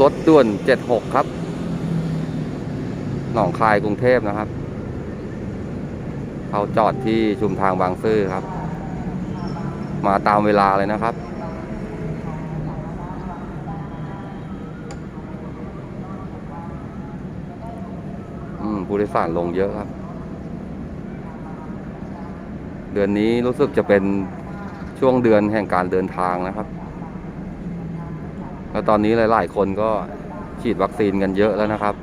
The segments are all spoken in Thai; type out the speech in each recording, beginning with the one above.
รถด่วนเจ็ดหกครับ หนองคายกรุงเทพนะครับ เขาจอดที่ชุมทางบางซื่อครับ มาตามเวลาเลยนะครับ อืมผู้โดยสารลงเยอะครับ เดือนนี้รู้สึกจะเป็นช่วงเดือนแห่งการเดินทางนะครับ ตอนนี้หลาย ๆ คนก็ฉีดวัคซีนกันเยอะแล้วนะครับ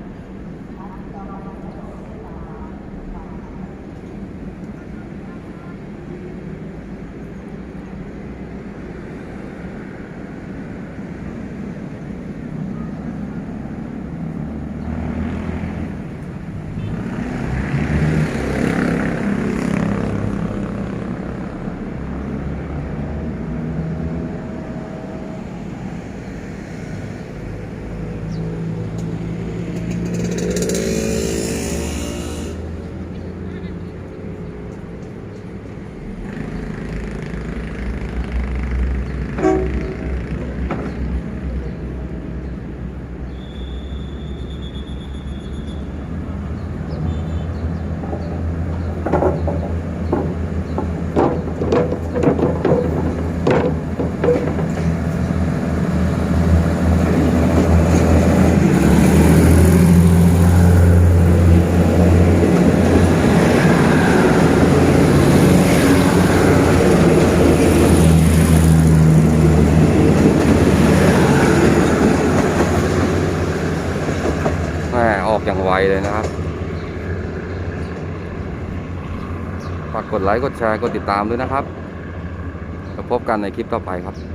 ม่ออกอย่างไวเลยนะครับ ฝากกดไลค์ กดแชร์ กดติดตามด้วยนะครับแล้วพบกันในคลิปต่อไปครับ